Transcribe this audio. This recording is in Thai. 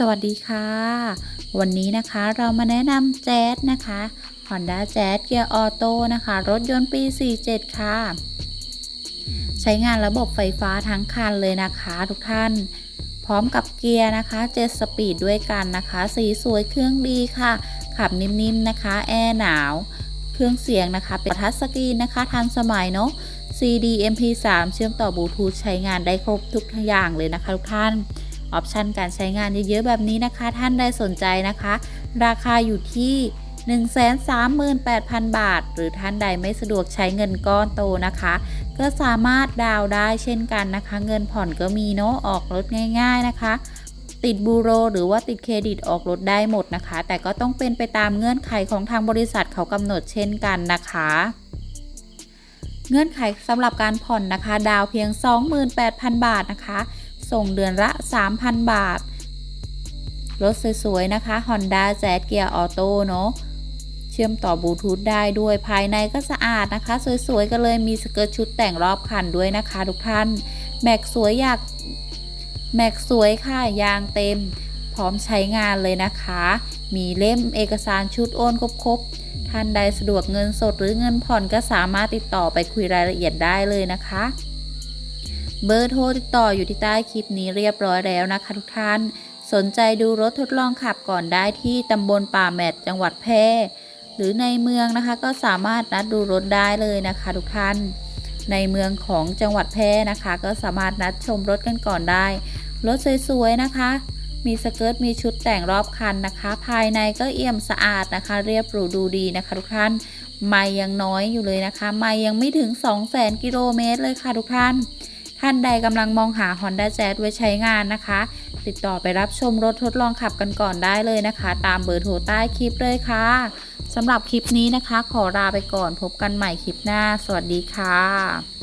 สวัสดีค่ะ วันนี้นะคะเรามาแนะนำแจ๊สนะคะ Honda Jazz Gear Auto นะคะ รถยนต์ปี 47 ค่ะ ใช้งานระบบไฟฟ้าทั้งคันเลยนะคะทุกท่าน พร้อมกับเกียร์นะคะ 7 สปีดด้วยกันนะคะ สีสวยเครื่องดีค่ะ ขับนิ่มๆนะคะ แอร์หนาว เครื่องเสียงนะคะ เป็นทัชสกรีนนะคะ ทันสมัยเนาะ CD MP3 เชื่อมต่อบลูทูธใช้งานได้ครบทุกอย่างเลยนะคะทุกท่าน ออปชันการใช้งานเยอะๆแบบนี้นะคะ ท่านใดสนใจนะคะ ราคาอยู่ที่ 138,000 บาท หรือท่านใดไม่สะดวกใช้เงินก้อนโตนะคะ ก็สามารถดาวได้เช่นกันนะคะ เงินผ่อนก็มีเนาะออกรถง่าย ๆนะคะติดบูโร หรือว่าติดเครดิตออกรถได้หมดนะคะ แต่ก็ต้องเป็นไปตามเงื่อนไขของทางบริษัทเขากำหนดเช่นกันนะคะ เงื่อนไขสำหรับการผ่อนนะคะ ดาวเพียง 28,000 บาทนะคะ ส่งเดือนละ 3,000 บาท รถสวยๆ นะคะ Honda Jazz Gear Auto เนาะเชื่อมต่อบลูทูธได้ด้วยภายในก็สะอาดนะคะ สวยๆ ก็เลยมีสเกิร์ตชุดแต่งรอบคันด้วยนะคะทุกท่านแม็กสวยอยากแม็กสวยค่ะยางเต็ม พร้อมใช้งานเลยนะคะ มีเล่มเอกสารชุดโอนครบๆท่านใดสะดวกเงินสดหรือเงินผ่อนก็สามารถติดต่อไปคุยรายละเอียดได้เลยนะคะ เบอร์โทรติดต่ออยู่ที่ใต้คลิปนี้เรียบร้อยแล้วนะคะทุกท่าน สนใจดูรถทดลองขับก่อนได้ที่ตำบลป่าแมดจังหวัดแพร่หรือในเมืองนะคะก็สามารถนัดดูรถได้เลยนะคะทุกท่าน ในเมืองของจังหวัดแพร่นะคะ ก็สามารถนัดชมรถกันก่อนได้ รถสวยๆนะคะ มีสเกิร์ตมีชุดแต่งรอบคันนะคะ ภายในก็เอี่ยมสะอาดนะคะ เรียบหรูดูดีนะคะ ทุกท่านไม่ยังน้อยอยู่เลยนะคะไม่ยังไม่ถึง 200,000กิโลเมตรเลยค่ะทุกท่าน ท่านใดกำลังมองหา Honda Jazz ไว้ใช้งานนะคะ ติดต่อไปรับชมรถทดลองขับกันก่อนได้เลยนะคะ ตามเบอร์โทรใต้คลิปเลยค่ะสำหรับคลิปนี้นะคะ ขอลาไปก่อนพบกันใหม่คลิปหน้า สวัสดีค่ะ